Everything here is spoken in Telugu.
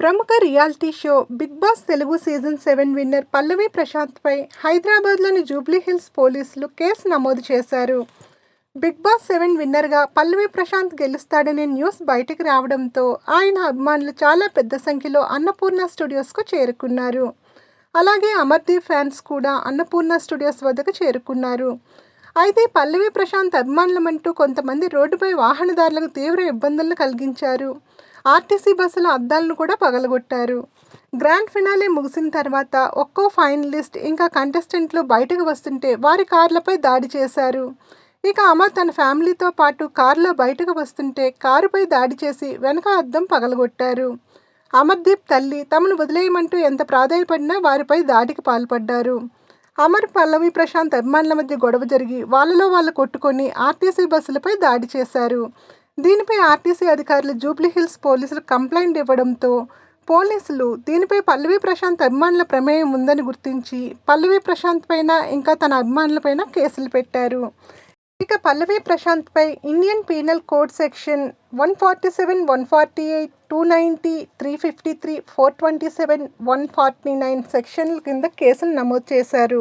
ప్రముఖ reality show Bigg Boss Telugu season seven winner Pallavi ప్రశాంత్పై హైదరాబాద్లోని జూబ్లీ హిల్స్ పోలీసులు కేసు నమోదు చేశారు. బిగ్ బాస్ సెవెన్ విన్నర్గా పల్లవి ప్రశాంత్ గెలుస్తాడనే న్యూస్ బయటికి రావడంతో ఆయన అభిమానులు చాలా పెద్ద సంఖ్యలో అన్నపూర్ణ స్టూడియోస్కు చేరుకున్నారు. అలాగే అమర్దీప్ ఫ్యాన్స్ కూడా అన్నపూర్ణ స్టూడియోస్ వద్దకు చేరుకున్నారు. అయితే పల్లవి ప్రశాంత్ అభిమానులమంటూ కొంతమంది రోడ్డుపై వాహనదారులకు తీవ్ర ఇబ్బందులను కలిగించారు. ఆర్టీసీ బస్సుల అద్దాలను కూడా పగలగొట్టారు. గ్రాండ్ ఫినాలే ముగిసిన తర్వాత ఒక్కో ఫైనలిస్ట్ ఇంకా కంటెస్టెంట్లు బయటకు వస్తుంటే వారి కార్లపై దాడి చేశారు. ఇక అమర్ తన ఫ్యామిలీతో పాటు కారులో బయటకు వస్తుంటే కారుపై దాడి చేసి వెనక అద్దం పగలగొట్టారు. అమర్దీప్ తల్లి తమను వదిలేయమంటూ ఎంత ప్రాధాయపడినా వారిపై దాడికి పాల్పడ్డారు. అమర్ పల్లవి ప్రశాంత్ అభిమానుల మధ్య గొడవ జరిగి వాళ్ళలో వాళ్ళు కొట్టుకొని ఆర్టీసీ బస్సులపై దాడి చేశారు. దీనిపై ఆర్టీసీ అధికారులు జూబ్లీ హిల్స్ పోలీసులు కంప్లైంట్ ఇవ్వడంతో పోలీసులు దీనిపై పల్లవి ప్రశాంత్ అభిమానుల ప్రమేయం ఉందని గుర్తించి పల్లవి ప్రశాంత్ పైన ఇంకా తన అభిమానులపైన కేసులు పెట్టారు. ఇక Pallavi ప్రశాంత్పై Indian penal code section one forty seven one forty eight two ninety three fifty three four twenty seven one forty nine సెక్షన్ల కింద కేసులు నమోదు చేశారు.